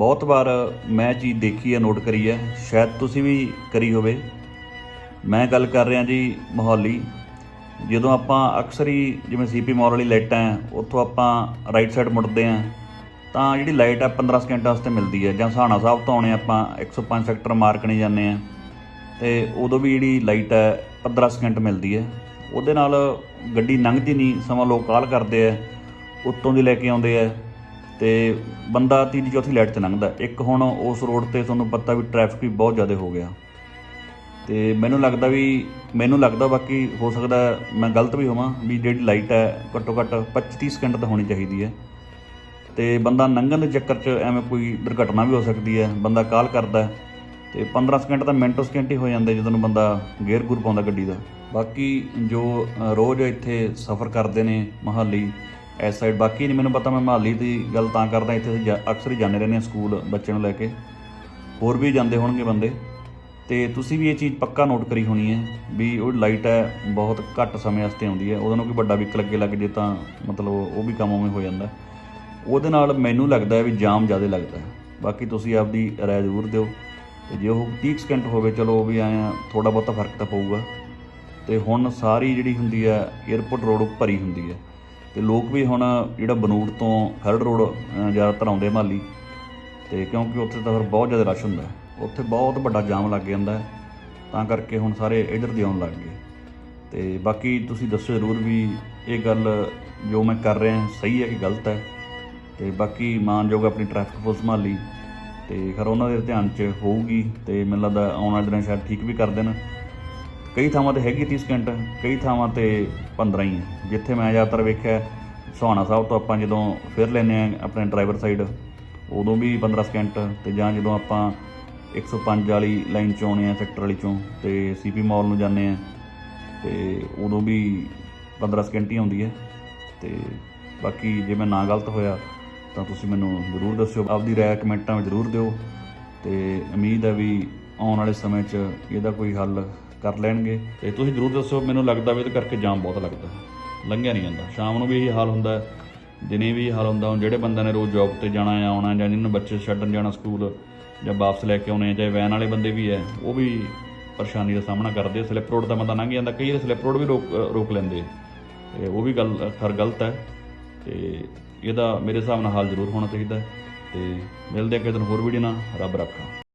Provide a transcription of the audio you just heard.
ਬਹੁਤ ਵਾਰ ਮੈਂ ਚੀਜ਼ ਦੇਖੀ ਹੈ, ਨੋਟ ਕਰੀ ਹੈ। ਸ਼ਾਇਦ ਤੁਸੀਂ ਵੀ ਕਰੀ ਹੋਵੇ। ਮੈਂ ਗੱਲ ਕਰ ਰਿਹਾ ਜੀ ਮੋਹਾਲੀ। ਜਦੋਂ ਆਪਾਂ ਅਕਸਰ ਹੀ ਜਿਵੇਂ ਸੀਪੀ ਮਾਲ ਵਾਲੀ ਲਾਈਟਾਂ ਹੈ, ਉੱਥੋਂ ਆਪਾਂ ਰਾਈਟ ਸਾਈਡ ਮੁੜਦੇ ਹਾਂ, ਤਾਂ ਜਿਹੜੀ ਲਾਈਟ ਹੈ 15 ਸਕਿੰਟਾਂ ਵਾਸਤੇ ਮਿਲਦੀ ਹੈ। ਜਾਂ ਸਾਣਾ ਸਾਹਿਬ ਤੋਂ ਆਉਣੇ ਆਪਾਂ 105 ਸੈਕਟਰ ਮਾਰਕਣੀ ਜਾਂਦੇ ਆ ਤੇ ਉਦੋਂ ਵੀ ਜਿਹੜੀ ਲਾਈਟ ਹੈ 15 ਸਕਿੰਟ ਮਿਲਦੀ ਹੈ। ਉਹਦੇ ਨਾਲ ਗੱਡੀ ਲੰਘਦੀ ਨਹੀਂ, ਸਮਾਂ ਲੋਕ ਕਾਲ ਕਰਦੇ ਆ ਉੱਤੋਂ ਦੀ ਲੈ ਕੇ ਆਉਂਦੇ ਆ ਤੇ ਬੰਦਾ ਤੀਜੀ ਚੌਥੀ ਲਾਈਟ 'ਚ ਲੰਘਦਾ। ਇੱਕ ਹੁਣ ਉਸ ਰੋਡ ਤੇ ਤੁਹਾਨੂੰ ਪਤਾ ਵੀ ਟ੍ਰੈਫਿਕ ਵੀ ਬਹੁਤ ਜ਼ਿਆਦਾ ਹੋ ਗਿਆ। ਤੇ ਮੈਨੂੰ ਲੱਗਦਾ ਵੀ, ਮੈਨੂੰ ਲੱਗਦਾ ਬਾਕੀ ਹੋ ਸਕਦਾ ਮੈਂ ਗਲਤ ਵੀ ਹੋਵਾਂ ਵੀ ਜਿਹੜੀ ਲਾਈਟ ਹੈ ਘੱਟੋ ਘੱਟ 25 ਸਕਿੰਟ ਤਾਂ ਹੋਣੀ ਚਾਹੀਦੀ ਹੈ। ਤੇ ਬੰਦਾ ਲੰਘਣ ਦੇ ਚੱਕਰ 'ਚ ਐਵੇਂ ਕੋਈ ਦੁਰਘਟਨਾ ਵੀ ਹੋ ਸਕਦੀ ਹੈ, ਬੰਦਾ ਕਾਲ ਕਰਦਾ ਹੈ। ਤੇ 15 ਸਕਿੰਟ ਤਾਂ ਮਿੰਟੋ ਸਕਿੰਟ ਹੀ ਹੋ ਜਾਂਦੇ ਜਦੋਂ ਬੰਦਾ ਗੇਅਰ ਗੁਰ ਪਾਉਂਦਾ ਗੱਡੀ ਦਾ। ਬਾਕੀ ਜੋ ਰੋਜ਼ ਇੱਥੇ ਸਫ਼ਰ ਕਰਦੇ ਨੇ ਮਹਾਲੀ ਇਸ ਸਾਈਡ ਬਾਕੀ ਨਹੀਂ, ਮੈਨੂੰ ਪਤਾ ਮੈਂ ਮਹਾਲੀ ਦੀ ਗੱਲ ਤਾਂ ਕਰਦਾ, ਇੱਥੇ ਅਸੀਂ ਜਾ- ਅਕਸਰ ਹੀ ਜਾਂਦੇ ਰਹਿੰਦੇ ਹਾਂ ਸਕੂਲ ਬੱਚਿਆਂ ਨੂੰ ਲੈ ਕੇ। ਹੋਰ ਵੀ ਜਾਂਦੇ ਹੋਣਗੇ ਬੰਦੇ। ਤੇ ਤੁਸੀਂ ਵੀ ਇਹ ਚੀਜ਼ ਪੱਕਾ ਨੋਟ ਕਰੀ ਹੋਣੀ ਹੈ ਵੀ ਉਹ ਲਾਈਟ ਹੈ, ਬਹੁਤ ਘੱਟ ਸਮੇਂ ਵਾਸਤੇ ਆਉਂਦੀ ਹੈ। ਉਹਦੇ ਨੂੰ ਕੋਈ ਵੱਡਾ ਵਹੀਕਲ ਅੱਗੇ ਲੱਗ ਜੇ ਤਾਂ ਮਤਲਬ ਉਹ ਵੀ ਕੰਮ ਉਵੇਂ ਹੋ ਜਾਂਦਾ। ਉਹਦੇ ਨਾਲ ਮੈਨੂੰ ਲੱਗਦਾ ਹੈ ਵੀ ਜਾਮ ਜ਼ਿਆਦਾ ਲੱਗਦਾ ਹੈ। ਬਾਕੀ ਤੁਸੀਂ ਆਪਦੀ ਰਾਏ ਜ਼ਰੂਰ ਦਿਓ। ਤੇ ਜੇ ਉਹ 30 ਸਕਿੰਟ ਹੋਵੇ, ਚਲੋ ਉਹ ਵੀ ਆਇਆ ਥੋੜਾ ਬਹੁਤਾ ਫ਼ਰਕ ਤਾਂ ਪਊਗਾ। ਤੇ ਹੁਣ ਸਾਰੀ ਜਿਹੜੀ ਹੁੰਦੀ ਹੈ 에어ਪੋਰਟ ਰੋਡ ਉੱਪਰ ਹੀ ਹੁੰਦੀ ਹੈ। ਤੇ ਲੋਕ ਵੀ ਹੁਣ ਜਿਹੜਾ ਬਨੂੜ ਤੋਂ ਖਰੜ ਰੋਡ ਜ਼ਿਆਦਾਤਰ ਆਉਂਦੇ ਮਾਲੀ ਤੇ ਕਿਉਂਕਿ ਉੱਥੇ ਤਾਂ ਫਿਰ ਬਹੁਤ ਜ਼ਿਆਦਾ ਰਸ਼ ਹੁੰਦਾ ਉੱਥੇ ਬਹੁਤ ਵੱਡਾ ਜਾਮ ਲੱਗ ਜਾਂਦਾ ਹੈ, ਤਾਂ ਕਰਕੇ ਹੁਣ ਸਾਰੇ ਇੱਧਰ ਦੀ ਆਉਣ ਲੱਗ ਗਏ। ਤੇ ਬਾਕੀ ਤੁਸੀਂ ਦੱਸੋ ਜ਼ਰੂਰ ਵੀ ਇਹ ਗੱਲ ਜੋ ਮੈਂ ਕਰ ਰਿਹਾ, ਸਹੀ ਹੈ ਕਿ ਗਲਤ ਹੈ? ਤੇ ਬਾਕੀ ਮਾਨਯੋਗ ਆਪਣੀ ਟ੍ਰੈਫਿਕ ਪੁਲਿਸ ਸੰਭਾਲੀ ਤੇ ਖਰ ਉਹਨਾਂ ਦੇ ਧਿਆਨ 'ਚ ਹੋਊਗੀ, ਤੇ ਮੈਨੂੰ ਲੱਗਦਾ ਆਉਣ ਵਾਲੇ ਦਿਨਾਂ ਸ਼ਾਇਦ ਠੀਕ ਵੀ ਕਰ ਦੇਣ। ਕਈ ਥਾਵਾਂ ਤੇ ਹੈਗੀ 30 ਸਕਿੰਟ ਕਈ ਥਾਵਾਂ ਤੇ 15 ਹੀ। ਹੈ ਜਿੱਥੇ ਮੈਂ ਜ਼ਿਆਦਾਤਰ ਵੇਖਿਆ, ਸੁਹਾਣਾ ਸਾਹਿਬ ਤੋਂ ਆਪਾਂ ਜਦੋਂ ਫਿਰ ਲੈਨੇ ਆ ਆਪਣੇ ਡਰਾਈਵਰ ਸਾਈਡ ਉਦੋਂ ਵੀ 15 ਸਕਿੰਟ ਤੇ ਜਾਂ ਜਦੋਂ ਆਪਾਂ 105 ਵਾਲੀ ਲਾਈਨ ਚੋਂ ਆਉਣੇ ਆ ਸੈਕਟਰ ਵਾਲੀ ਚੋਂ, ਤੇ ਸੀਪੀ ਮਾਲ ਨੂੰ ਜਾਂਦੇ ਆ ਤੇ ਉਦੋਂ ਵੀ 15 ਸਕਿੰਟ ਹੀ ਆਉਂਦੀ ਹੈ। ਤੇ ਬਾਕੀ ਜੇ ਮੈਂ ਨਾ ਗਲਤ ਹੋਇਆ, ਤਾਂ ਤੁਸੀਂ ਮੈਨੂੰ ਜ਼ਰੂਰ ਦੱਸਿਓ। ਆਪਦੀ ਰਾਏ ਕਮੈਂਟਾਂ ਵਿੱਚ ਜ਼ਰੂਰ ਦਿਓ। ਤੇ ਉਮੀਦ ਹੈ ਵੀ ਆਉਣ ਵਾਲੇ ਸਮੇਂ 'ਚ ਇਹਦਾ ਕੋਈ ਹੱਲ ਕਰ ਲੈਣਗੇ। ਤੇ ਤੁਸੀਂ ਜ਼ਰੂਰ ਦੱਸੋ ਮੈਨੂੰ ਲੱਗਦਾ ਵੀ ਇਹਦੇ ਕਰਕੇ ਜਾਮ ਬਹੁਤ ਲੱਗਦਾ। ਲੰਘਿਆ ਨਹੀਂ ਜਾਂਦਾ। ਸ਼ਾਮ ਨੂੰ ਵੀ ਇਹੀ ਹਾਲ ਹੁੰਦਾ ਦਿਨੇ ਵੀ ਇਹੀ ਹਾਲ ਹੁੰਦਾ। ਹੁਣ ਜਿਹੜੇ ਬੰਦਿਆਂ ਨੇ ਰੋਜ਼ ਜੌਬ ਤੇ ਜਾਣਾ ਆ ਆਉਣਾ ਜਾਂ ਜਿਹਨਾਂ ਨੂੰ ਬੱਚੇ ਛੱਡਣ ਜਾਣਾ ਸਕੂਲ ਜਾਂ ਵਾਪਸ ਲੈ ਕੇ ਆਉਣੇ ਆ, ਚਾਹੇ ਵੈਨ ਵਾਲੇ ਬੰਦੇ ਵੀ ਹੈ ਉਹ ਵੀ ਪਰੇਸ਼ਾਨੀ ਦਾ ਸਾਹਮਣਾ ਕਰਦੇ ਸਲਿੱਪ ਰੋਡ ਦਾ ਬੰਦਾ ਲੰਘ ਜਾਂਦਾ। ਕਈ ਸਲਿੱਪ ਰੋਡ ਵੀ ਰੋਕ ਰੋਕ ਲੈਂਦੇ ਆ। ਤੇ ਉਹ ਵੀ ਗੱਲ ਖਰ ਗਲਤ ਹੈ। ਤੇ ਇਹਦਾ ਮੇਰੇ ਹਿਸਾਬ ਨਾਲ ਹਾਲ ਜ਼ਰੂਰ ਹੋਣਾ ਚਾਹੀਦਾ ਹੈ। ਤੇ ਮਿਲਦੇ ਆ ਕਿਸੇ ਦਿਨ ਹੋਰ ਵੀਡੀਓ ਨਾਲ। ਰੱਬ ਰੱਖਾ।